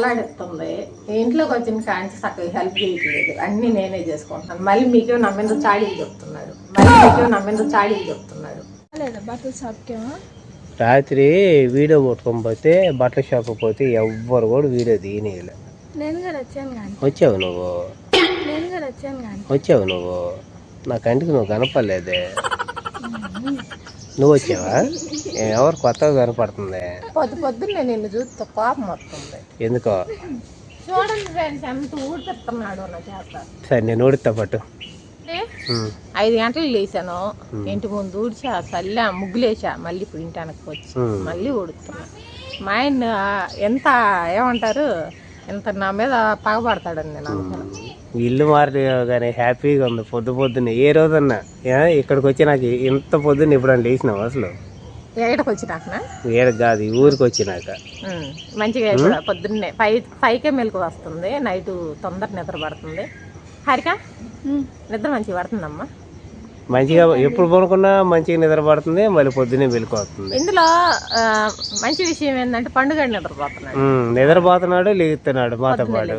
అల్లాడిస్తుంది ఇంట్లోకి వచ్చిన కాంచి చక్కగా హెల్ప్ చేయట్లేదు. అన్నీ నేనే చేసుకుంటున్నాను. మళ్ళీ మీకేమో నా మీద చాడీలు చెప్తున్నాడు మళ్ళీ మీకేమో నా మీద చాడీలు చెప్తున్నాడు బట్టల షాప్కేమో? రాత్రి వీడియో కొట్టుకొని పోతే బట్టల షాప్ పోతే ఎవ్వరు కూడా వీడియో తీయనీయలే నేను కూడా వచ్చాను కానీ. వచ్చావు నువ్వు? నేను కూడా వచ్చాను కానీ. వచ్చావు నువ్వు? నా కంటికి నువ్వు కనపడలేదే. నువ్వు వచ్చావా? ఎవరు కొత్తగా కనపడుతుంది? పొద్దు పొద్దున్నే నిన్ను చూస్తే కోపం వస్తుంది. ఎందుకో? చూడండి ఫ్రెండ్స్ ఎంత నా చేత. సరే నేను ఊడితా పట్టు. ఐదు గంటలకు లేచాను. ఇంటి ముందు ఊడ్చా చల్లా ముగ్గులేసా మళ్ళీ ఇప్పుడు ఇంటి వెనక్కి వచ్చి. మళ్ళీ ఊడుతున్నా. మా ఆయన ఎంత ఏమంటారు ఎంత నా మీద పగబడతాడని నేను అనుకున్నాను ఇల్లు మారి కానీ హ్యాపీగా ఉంది పొద్దు పొద్దున్నే. ఏ రోజన్నా? ఇక్కడికి వచ్చి నాకు ఇంత పొద్దున్న ఎప్పుడన్నా లేచినావు అసలు? ఏడకి వచ్చినాకనా ఏడకి కాదు ఈ ఊరికి వచ్చినాక. మంచిగా ఇప్పుడు పొద్దున్నే ఫైవ్ ఫైవ్కే మెలకు వస్తుంది నైట్ తొందర నిద్ర పడుతుంది. హరిక నిద్ర మంచిగా పడుతుందమ్మా? మంచిగా ఎప్పుడు పడుకున్నా మంచిగా నిద్ర పడుతుంది మళ్ళీ పొద్దున్నే వెళ్ళిపోతుంది. ఇందులో మంచి విషయం ఏంటంటే పండుగ నిద్రపోతున్నాడు. నిద్రపోతున్నాడు లేగుతున్నాడు మాతో పాటు.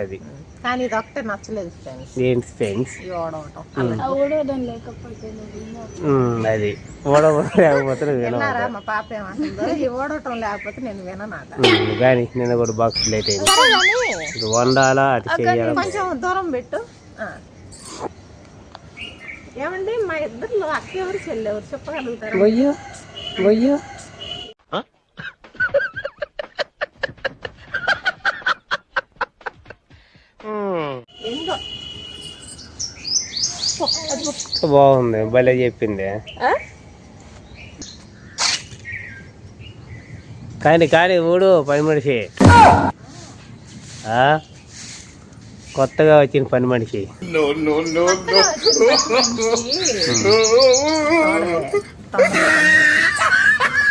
అది. కానీ ఇది ఒకటే నచ్చలేదు ఫ్రెండ్స్ ఏంటి ఫ్రెండ్స్ అది. ఓడవ లేకపోతే. విన్నారా మా పాప ఏమంటుందో? ఈ ఓడవటం లేకపోతే నేను విననాట ఉమ్, కానీ నిన్న కూడా బాక్స్ లేట్ అయింది. వండాలా అటు చెయ్యాలా కొంచెం దూరం పెట్టు. ఆ. ఏమండి? మా ఇద్దరు అక్క ఎవరు చెల్లి ఎవరు? చెప్పగలుగుతారా? గొయ్యో ఏందో? బాగుంది భలే చెప్పింది. ఆ? కానీ కానీ ఊడు పని మనిషి. ఆ? కొత్తగా వచ్చిన పని మనిషి.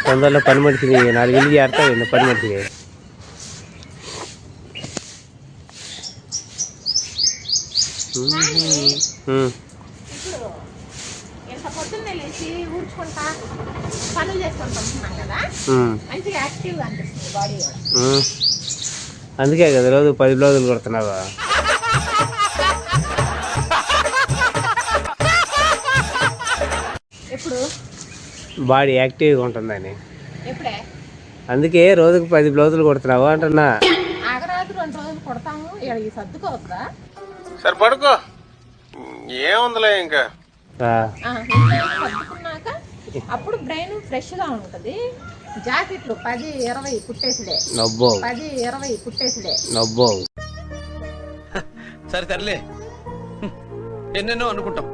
తొందరలో పని మనిషిని నాలుగు ఇల్లు చేస్తావు పని ఉమ్. అందుకే కదా రోజు పది బ్లౌజులు కొడుతున్నావా? బాడీ యాక్టివ్గా ఉంటుందని. ఎప్పుడే? అందుకే రోజుకు పది బ్లౌజులు కొడుతున్నావా అంటున్నా. సరే పడుకో. ఏముందిలే ఇంకా? అప్పుడు బ్రెయిన్ ఫ్రెష్గా ఉంటది. జాకెట్లు పది ఇరవై కుట్టేసిడే. నవ్వు పది ఇరవై కుట్టేసిడే. నవ్వు సరే తరలే హ్మ్. ఎన్నెన్నో అనుకుంటాం.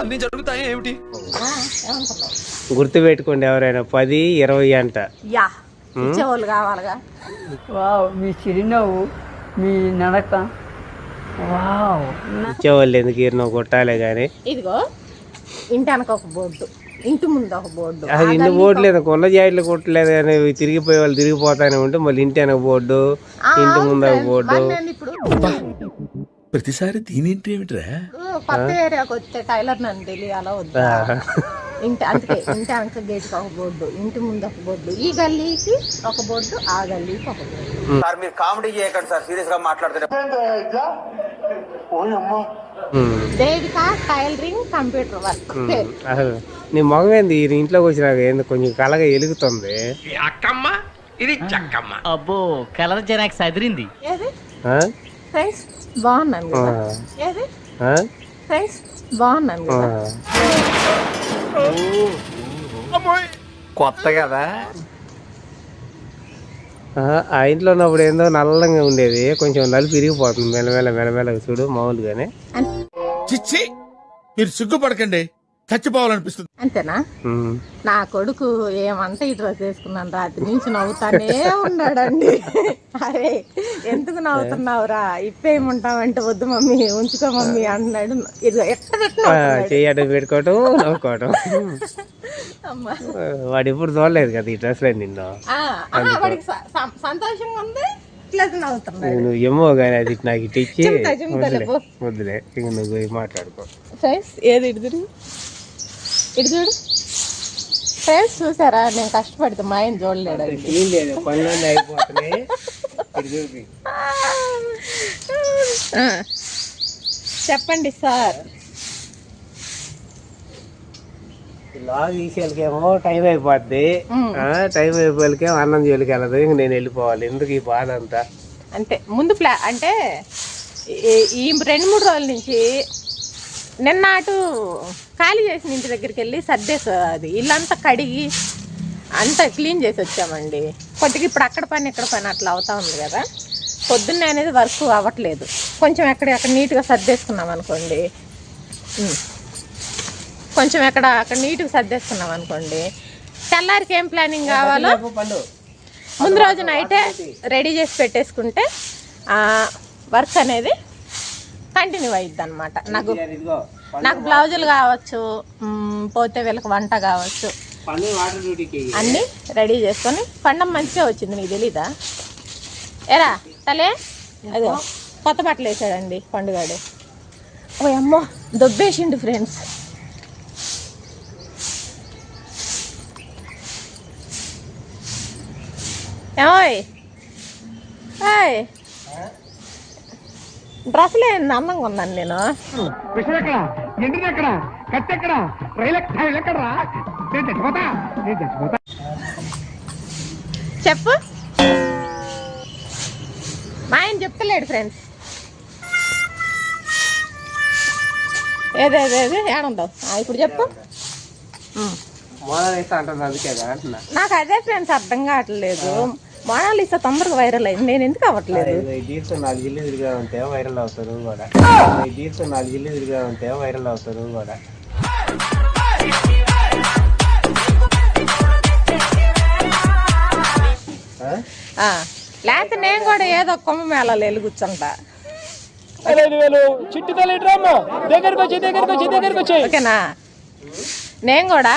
అన్ని జరుగుతాయి ఏమిటి? గుర్తు పెట్టుకోండి ఎవరైనా పది ఇరవై అంట. యా ఇచ్చేవాళ్ళు కావాలిగా. వావ్ మీ చిరునవ్వు మీ నడక. వావ్. ఇచ్చేవాళ్ళు ఎందుకు ఇరినో కొట్టాలే కానీ ఇదిగో ఇంటి వెనక ఒక బోర్డు ఇంటి ముందు ఒక బోర్డు. అది ఇంటి బోర్డు లేదు కొండ జాయిట్లు కొట్టలేదు కానీ తిరిగిపోయే వాళ్ళు తిరిగిపోతానే ఉంటే మళ్ళీ ఇంటి వెనక బోర్డు ఇంటి ముందు ఒక బోర్డు. ఇప్పుడు ప్రతిసారి దీనేంటి ఏమిట్రా కొత్త ఏరియాకి వస్తే టైలర్ నన్ను తెలియాలా వద్దా? ఇంటి అందుకే ఇంటి వెనక గేట్కి ఒక బోర్డు ఇంటి ముందు ఒక బోర్డు ఈ గల్లీకి ఒక బోర్డు ఆ గల్లీకి ఒక బోర్డు. సార్ మీరు కామెడీ చేయకండి సార్ సీరియస్గా మాట్లాడుతున్నారు. దేవిక టైలరింగ్ కంప్యూటర్ వర్క్ నీ మొగం ఏంది? ఈ ఇంట్లోకి వచ్చినాక ఏంది? కొంచెం కలగా ఎలుగుతుంది. అక్కమ్మ ఇది చక్కమ్మ. అబ్బో కలర్ జెరాక్స్ అదిరింది? ఫ్రెండ్స్ బాగున్నాను. కదా ఏది ఆ? ఫ్రెండ్స్ బాగున్నాను ఆ. కదా కొత్త కదా? ఆ, ఆ ఇంట్లో ఉన్నప్పుడు ఏందో నల్లంగా ఉండేది. కొంచెం నలుపు ఇరిగిపోతుంది. మెల్లమెల్ల మెల్లమెల్ల చూడు మామూలుగానే. చిచ్చి మీరు సిగ్గుపడకండి. చచ్చిపోవాలనిపిస్తుంది. అంతేనా. నా కొడుకు ఏమంటే ఈ డ్రెస్ వేసుకున్నాను రాత్రి నుంచి నవ్వుతానే ఉన్నాడండి. అరే ఎందుకు నవ్వుతున్నావురా? ఇప్పేయమంటావంటే వద్దు మమ్మీ ఉంచుకో మమ్మీ అంటున్నాడు చెయ్యి అటు పెట్టుకోవటం నవ్వుకోవటం. వాడు ఇప్పుడు చూడలేదు కదా ఈ డ్రెస్లో నిన్ను సంతోషంగా ఉంది ఇట్లా నవ్వుతున్నాడు. నువ్వు ఏమో కానీ అది నాకు ఇటు ఇచ్చి వద్దులే ఇంక నువ్వు మాట్లాడుకో. ఫ్రెండ్స్ ఏది ఇటు ఇటు చూడు. ఫ్రెండ్స్ చూసారా? నేను కష్టపడితే మా ఆయన చూడలేడండి క్లీన్ లేదు పనులన్నీ అయిపోతున్నాయి. చెప్పండి సార్. లాగ్ తీసేళ్ళకేమో టైం అయిపోద్ది. టైం అయిపోయేకేమో అన్నం జోలికి వెళ్ళదు. ఇంక నేను వెళ్ళిపోవాలి. ఎందుకు ఈ బాధ అంతా? అంటే ముందు ప్లా అంటే ఈ- ఈ రెండు మూడు రోజుల నుంచి నిన్న అటు ఖాళీ చేసిన ఇంటి దగ్గరికి వెళ్ళి సర్దేసి అది. ఇల్లంతా కడిగి అంతా క్లీన్ చేసి వచ్చామండి. కొద్దిగా ఇప్పుడు అక్కడ పని ఇక్కడ పని అట్లా అవుతా ఉంది కదా. పొద్దున్నే అనేది వర్క్ అవ్వట్లేదు. కొంచెం ఎక్కడ అక్కడ నీట్గా సర్దేసుకున్నాం అనుకోండి. కొంచెం ఎక్కడ అక్కడ నీట్గా సర్దేసుకున్నాం అనుకోండి. తెల్లారికి ఏం ప్లానింగ్ కావాలో? ముందు రోజు నైటే రెడీ చేసి పెట్టేసుకుంటే వర్క్ అనేది కంటిన్యూ అయ్యిద్ది అనమాట నాకు నాకు బ్లౌజులు కావచ్చు పోతే వీళ్ళకి వంట కావచ్చు. అన్నీ రెడీ చేసుకొని పండం మంచిగా వచ్చింది నీకు తెలీదా? ఎరా తలే అదో కొత్త బట్టలు వేసాడండి పండుగాడు. ఓ అమ్మో దొబ్బేసిండు ఫ్రెండ్స్. ఏమోయ్? ఏయ్ ఏంది? అందంగా ఉన్నాను నేను. చెప్పు. మా ఆయన చెప్తలేడు ఫ్రెండ్స్ ఏదేదేది ఏడుండవు ఇప్పుడు చెప్పు. నాకు అదే ఫ్రెండ్స్ అర్థం కావట్లేదు. మోనాలిసా తొందరగా వైరల్ అయింది. నేను ఎందుకు అవ్వట్లేదు? దీంతో నాలుగు ఇల్లు తిరిగా ఉంటే వైరల్ అవుతారు కూడా. దీంతో నాలుగు ఇల్లు తిరిగా ఉంటే వైరల్ అవుతారు కూడా. లేకపోతే నేను కూడా ఏదో కొమ్మ మేళాలు వెళ్ళి కూర్చుంటా ఓకేనా? నేను కూడా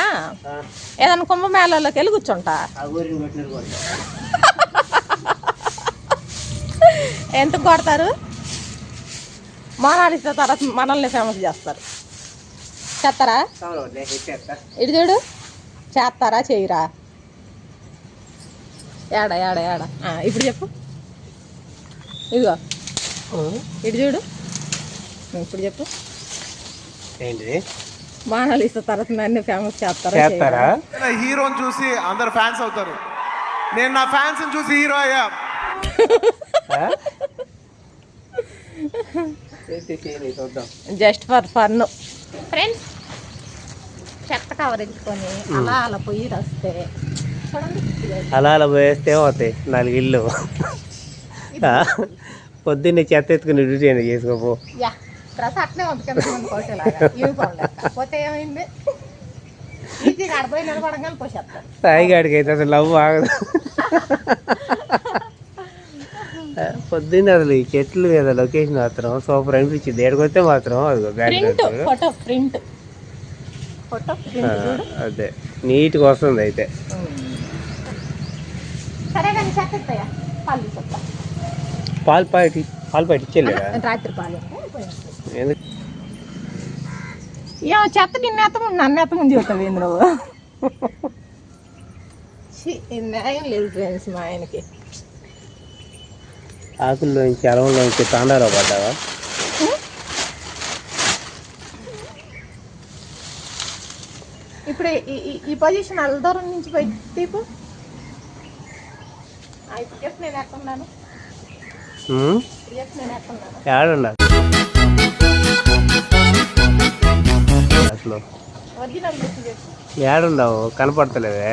ఏదైనా కుంభమేళాలోకి వెళ్ళి కూర్చుంటా ఎంత కొడతారు? మోనాలిసా తర్వాత మనల్ని ఫేమస్ చేస్తారు. చేస్తారా. ఇటు చూడు. చేస్తారా చేయరా? ఏడ ఏడ ఏడ? ఆ, ఇప్పుడు చెప్పు. ఇదిగో. ఇటు చూడు. ఇప్పుడు చెప్పు. ఏంటిది? మోనాలిసా తర్వాత నన్ను ఫేమస్ చేస్తారా చేస్తారా? హీరోని చూసి అందరు ఫ్యాన్స్ అవుతారు. నేను నా ఫ్యాన్స్ చూసి హీరో అయ్యా. జస్ట్ ఫర్ ఫన్ ఫ్రెండ్స్ చెత్త కవర్ ఎత్తుకొని అలా అలా పొయ్యి వస్తే అలా అలా పోయేస్తే ఏమవుతాయి? నాలుగు ఇల్లు? పొద్దున్నే చెత్త ఎత్తుకుని డ్యూటీ అయినా చేసుకోపో. డ్రెస్ అట్లే పోతే ఏమైంది? ఈజీగా ఆడపోయి నిలబడగానే సాయిగాడికి అయితే అసలు లవ్ ఆగదు. పొద్దున్న అసలు ఈ చెట్ల మీద లొకేషన్ మాత్రం సూపర్ అనిపించింది. ఏడుకొస్తే మాత్రం అదిగో print photo print photo print చూడు. అదే. నీట్గా వస్తుంది అయితే. సరే కానీ పాలు పాలు పాటి పాలు పాటి ఇచ్చేలేదా రాత్రి పాలు. ఎందుకు? ఏమో చెత్త నిన్న ఎత్తముంది నన్ను ఎత్తముంది చెప్తావు నువ్వు ఛీ, ఈ న్యాయం లేదు ఫ్రెండ్స్ మా ఆయనకి. ఆకుల్లోంచి అలవంలోంచి తాండాలో పడ్డావా? ఇప్పుడు ఈ- పొజిషన్ అల్ల దూరం నుంచి పోయి తీపు. చెప్పు నేను ఎక్కడున్నాను అసలు ఏడున్నావు? కనపడతలేదే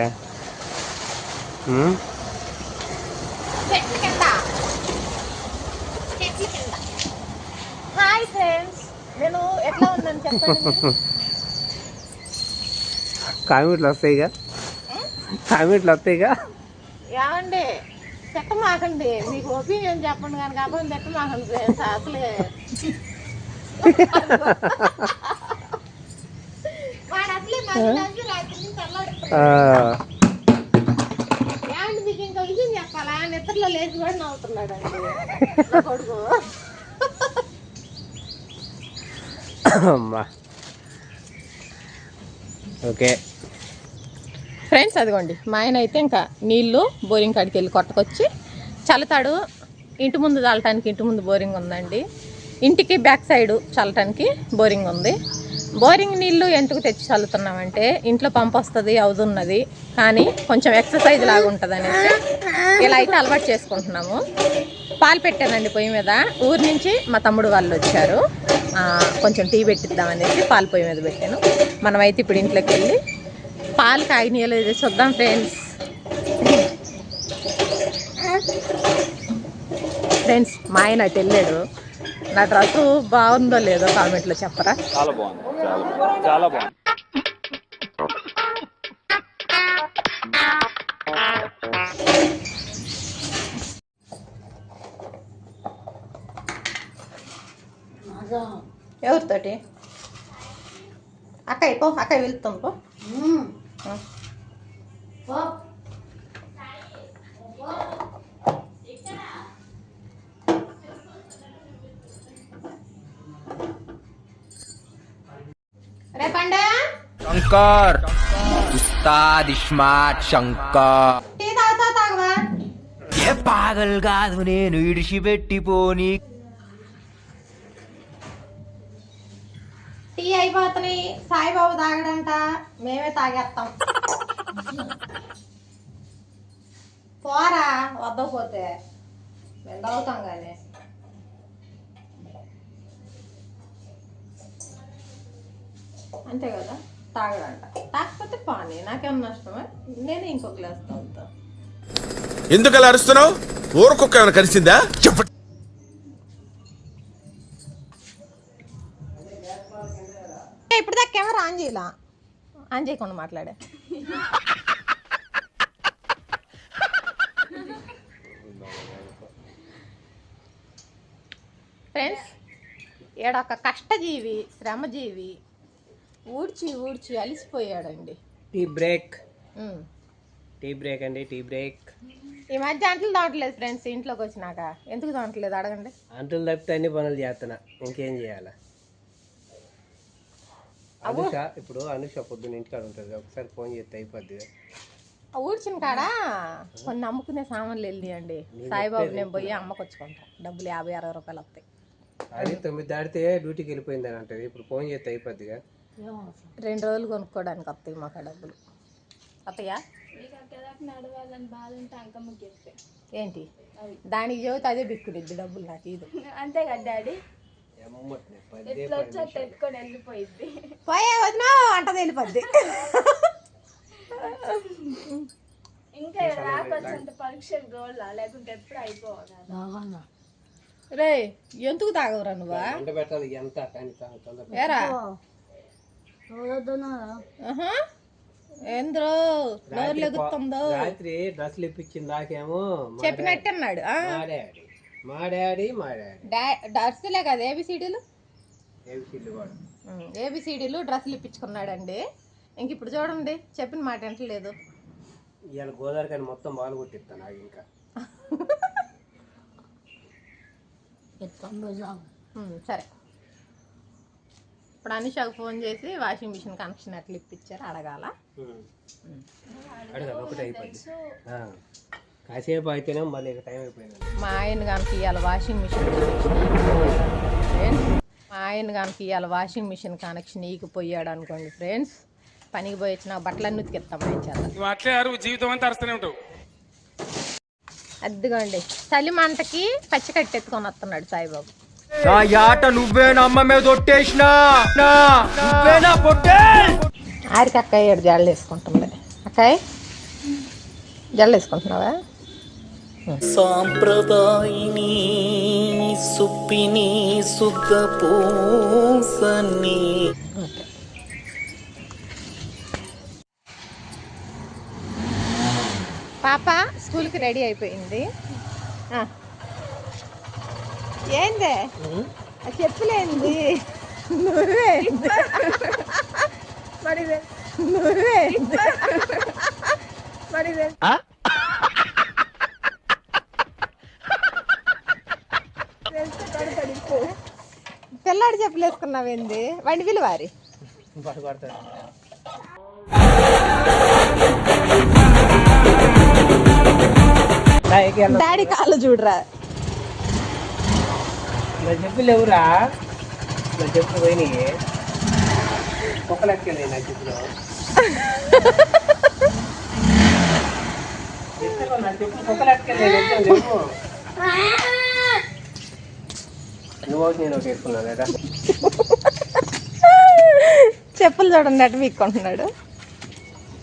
ఉమ్? చెట్టు కింద చెట్టు కింద హాయ్ ఫ్రెండ్స్ నేను ఎట్లా ఉన్నాను చెప్పండి. కామెంట్లు వస్తాయిగా? కామెంట్లు వస్తాయిగా? ఏమండి చెక్క మాకండి మీకు ఒపీనియన్ చెప్పండి కానీ కాబట్టి చెక్క మాకండి ఫ్రెండ్స్ అసలే. వాడు అసలే రాత్రి ఏమండి మీకు ఇంకా విషయం చెప్పాలా? నిద్రలో లేచి కూడా నవ్వుతున్నాడు అండి కొడుకు. అమ్మా. ఓకే. ఫ్రెండ్స్ అదిగోండి. మా ఆయన అయితే ఇంకా నీళ్ళు బోరింగ్ కాడికి వెళ్ళి కొట్టకొచ్చి చల్లతాడు. ఇంటి ముందు చల్లటానికి ఇంటి ముందు బోరింగ్ ఉందండి. ఇంటికి బ్యాక్ సైడ్ చల్లటానికి బోరింగ్ ఉంది. బోరింగ్ నీళ్ళు ఎందుకు తెచ్చి చల్లుతున్నామంటే ఇంట్లో పంపు వస్తుంది అవుతున్నది కానీ కొంచెం ఎక్సర్సైజ్ లాగా ఉంటుంది అనేసి ఇలా అయితే అలవాటు చేసుకుంటున్నాము. పాలు పెట్టానండి పొయ్యి మీద. ఊరి నుంచి మా తమ్ముడు వాళ్ళు వచ్చారు. కొంచెం టీ పెట్టిద్దామనేసి పాలు పొయ్యి మీద పెట్టాను. మనమైతే ఇప్పుడు ఇంట్లోకి వెళ్ళి పాలు కాగినాయో చూద్దాం ఫ్రెండ్స్. ఫ్రెండ్స్ మా ఆయన అటు వెళ్ళాడు. నా డ్రెస్ బాగుందో లేదో కామెంట్లో చెప్పరా? ఎవరితోటి? అక్కయ్య పో అక్కయ్య వెళ్తాం పో ఆ. రేపండే శంకర్ ఉస్తాద్ ఇస్మార్ట్ శంకర్ ఏ పాగల్ కాదు నేను ఇడిచిపెట్టిపోని టీ అయిపోతున్నాయి సాయిబాబు తాగడంట మేమే తాగేస్తాం పోరా వద్దకపోతే మేము తాగుతాం కానీ అంతే కదా? తాగడంట తాకపోతే పాని నాకేం నష్టమే? నేనే ఇంకో గ్లాస్ తాగుతా. ఎందుకు అలా అరుస్తున్నావు ఊరకొక్క ఏమైనా కలిసిందా? చెప్ప. ఏ, ఇప్పుడు దాకా కెమెరా ఆన్ చేయాల? ఆన్ చేయకుండా మాట్లాడే. ఫ్రెండ్స్ ఈడొక కష్టజీవి శ్రమజీవి ఊడ్చి ఊడ్చి అలిసిపోయాడండి. Tea break. టీ బ్రేక్ అండి టీ బ్రేక్. ఈ మధ్య అంటలు దావట్లేదు ఫ్రెండ్స్ ఇంట్లోకి వచ్చినాక. ఎందుకు దావట్లేదు? అడగండి. అంటులు తప్పితే అన్ని పనులు చేస్తున్నా. ఇంకేం చేయాలా? అనుష ఇప్పుడు అనుష పొద్దున్న ఇంటికాడ ఉంటుంది ఒకసారి ఫోన్ చేస్తే అయిపోద్ది ఊడ్చిన కాడా కొన్ని అమ్ముకునే సామాన్లు వెళ్ళి అండి సాయిబాబు నేను పోయి అమ్మకు వచ్చుకుంటా డబ్బులు యాభై అరవై రూపాయలు వస్తాయి. అది తొమ్మిది దాటితే డ్యూటీకి వెళ్ళిపోయింది అని అంటది. ఇప్పుడు ఫోన్ చేస్తే అయిపోద్దిగా రెండు రోజులు కొనుక్కోవడానికి వస్తాయి మాకు ఆ డబ్బులు. వస్తాయా? ఏంటి? దానికి చెబితే అదే బిక్కుడిద్ది డబ్బులు నాకు ఇది అంతే కదా డాడీ పోయే వదినా అంట తెలిపద్ది ఇంకా రాకొచ్చంత పరీక్షలు గోళ్ళ లేకుంటే ఎప్పుడు అయిపోవాలి? రే ఎందుకు తాగవురా నువ్వా? ఏరా. ఏంద్రో నోరు లెగుతుందో రాత్రి డ్రెస్సులు ఇప్పించింది దాకేమో చెప్పినట్టన్నాడు? మా డాడీ. మా డాడీ డ్రెస్సులే కదా ఏబిసిడీలు? ఏబిసిడీలు డ్రెస్సులు ఇప్పించుకున్నాడండి ఇంక ఇప్పుడు చూడండి చెప్పిన మాట వింటలేదు ఇవాళ గోదావరి కానీ మొత్తం బాగా కొట్టిస్తాను నాకు ఇంకా. సరే. ఇప్పుడు అనుషాకు ఫోన్ చేసి వాషింగ్ మిషన్ కనెక్షన్ ఎట్లా ఇప్పించారు అడగాల. అడగదు ఒకటి అయిపోయింది. ఆ. కాసేపు అయితేనే మళ్ళీ ఇక టైం అయిపోయింది. మా ఆయన కనుక ఇవాళ వాషింగ్ మిషన్ కనెక్షన్. మా ఆయన కనుక ఇవాళ వాషింగ్ మిషన్ కనెక్షన్ ఈగిపోయాడు అనుకోండి ఫ్రెండ్స్ పనికి పోయి వచ్చిన బట్టలన్నీ ఉతికిస్తాం ఆయన చేత అట్లే. అరువు జీవితం అంతా అరుస్తూనే ఉంటావు. అద్దుకోండి చలి మంటకి పచ్చి కట్టెత్తుకొని వస్తున్నాడు సాయిబాబు. నా యాట నువ్వే నమ్మ మీద ఒట్టేసినా. నువ్వే నా పొట్టే. ఆరికి అక్కయ్య జడలు వేసుకుంటుంది. అక్కయ్య జడలు వేసుకుంటున్నావా? సాంప్రదాయిని సుప్పిని సుఖపూసని. ఓకే పాప స్కూల్కి రెడీ అయిపోయింది. ఆ. ఏంది? చెప్పులేంది? నువ్వే. మరిదే నువ్వే. మరి పిల్లాడు చెప్పులు వేసుకున్నావేంది? వండి విలువారి డాడీ కాళ్ళు చూడరా. నా చెప్పులు ఎవరా నా చెప్పులు పోయినాయి కుక్కలు ఎక్కెళ్ళి నా చెప్పులు నా నువ్వు నేను ఒకటి వేసుకున్నాను కదా చెప్పులు చూడండి అటు వీక్కుంటున్నాడు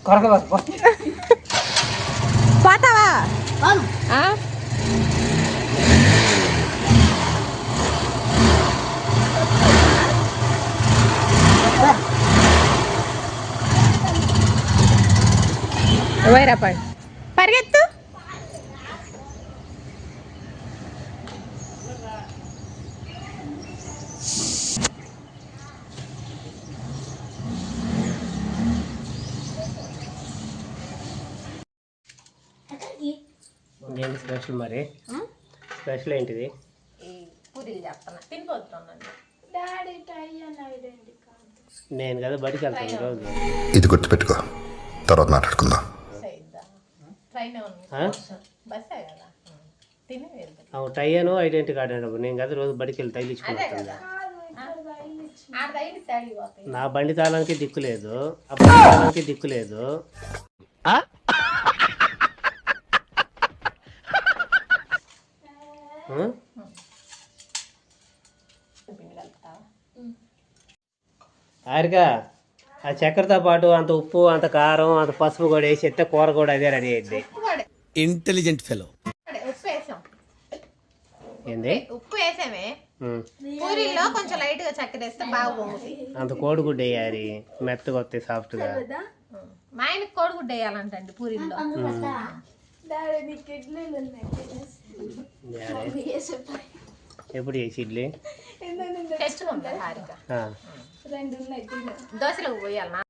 కొరక పోతావా? వైరా పడి. పరిగెత్తు. ఏంటి స్పెషల్ మరి? స్పెషల్ ఏంటిది? పూరీలు తినిపోతున్నాను నేను కదా బడికి వెళ్తాను ఈరోజు ఇది గుర్తుపెట్టుకో. తర్వాత మాట్లాడుకుందాం. అవు టై అను ఐడెంటిటీ కార్డు అను నేను కదా రోజు బడికి వెళ్ళి తగిలించుకుంటాను నా బండి తాళానికి దిక్కు లేదు. ఆ బండి తాళానికి దిక్కు లేదు? ఆరిగా ఆ చక్కెరతో పాటు అంత ఉప్పు అంత కారం అంత పసుపు కూడా వేసి ఎత్తే కూర కూడా అదే రెడీ అయింది ఇంటెలిజెంట్ ఫెలో ఉప్పు వేసాం. ఏంది? ఉప్పు వేసామే. ఉమ్. పూరీల్లో కొంచెం లైట్గా చక్కెర వేస్తే బాగా పొంగుతాయి అంత కోడిగుడ్డు వేయాలి. మెత్తగా వస్తాయి సాఫ్ట్గా. మా ఆయనకి కోడిగుడ్డు వేయాలంటండి పూరీల్లో. డాడీ నీకు ఇడ్లీలు ఉన్నాయి. ఎప్పుడు చేసి ఇడ్లీ తెచ్చుకుంటా హారిక ఆ. రెండు ఉన్నాయి తిను దోశలకు పోయాలి నా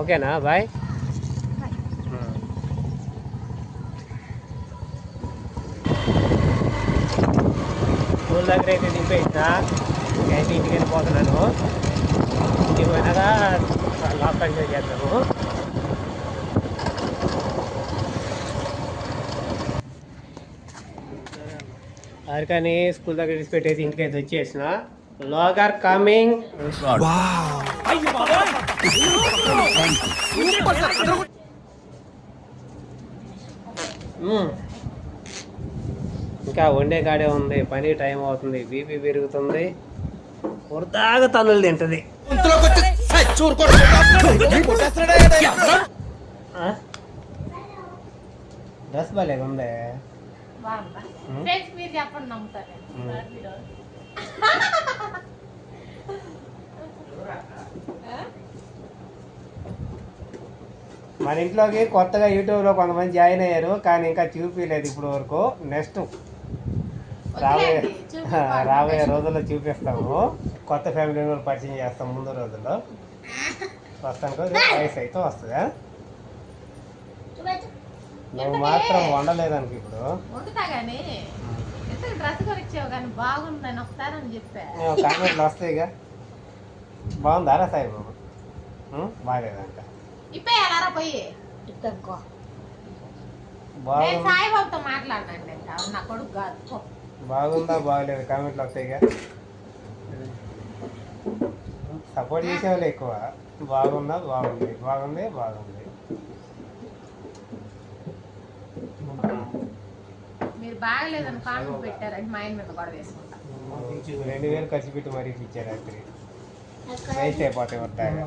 ఓకేనా బాయ్ స్కూల్ దగ్గర అయితే దింపేసిన అయితే ఇంటికి వెళ్ళిపోతున్నాను. ఇంటికి పోయినాక లాక్ కంటిన్యూ చేద్దాము అరకని స్కూల్ దగ్గర పెట్టేసి ఇంటికి అయితే వచ్చేసిన. లాగర్ కమింగ్ మ్మ్. ఇంకా వండే కాడే ఉంది. పని టైం అవుతుంది. బీపీ పెరుగుతుంది. వృధాగా తన్నులు తింటది? డ్రెస్ భలేగా ఉంది. మన ఇంట్లోకి కొత్తగా యూట్యూబ్లో కొంతమంది జాయిన్ అయ్యారు కానీ ఇంకా చూపించలేదు ఇప్పుడు వరకు. నెక్స్ట్ రాబోయే. రాబోయే రోజుల్లో చూపిస్తాము. కొత్త ఫ్యామిలీ మెంబర్ పరిచయం చేస్తాం ముందు రోజుల్లో. ప్రస్తుతానికి వయసు అయితే వస్తుందా నువ్వు మాత్రం వండలేదానికి ఇప్పుడు. వండుతా గానీ ఎందుకు డ్రెస్ కొనిచ్చావు కానీ బాగుందని ఒకసారి అని చెప్పా. నేను కామెంట్లు వస్తాయిగా బాగుందా రా సాయి బాబు? ఉం? బాగాలేదంట. ఇప్పే ఎలా పోయి నేను బాగుంది సాయిబాబుతో మాట్లాడినండి ఇంకా నా కొడుకు కాదు. బాగుందా బాగలేదు? కామెంట్లు వస్తాయిగా సపోర్ట్ చేసేవాళ్ళు ఎక్కువ. బాగుందా బాగుంది. బాగుంది బాగుంది. మీరు బాగలేదని కామెంట్ పెట్టారంటే మా ఆయన మీద గొడవ వేసుకుంటా. రెండు వేలు ఖర్చు పెట్టి మరీ ఇచ్చారు రాత్రి. వేస్ట్ అయిపోతాయి వద్దాగా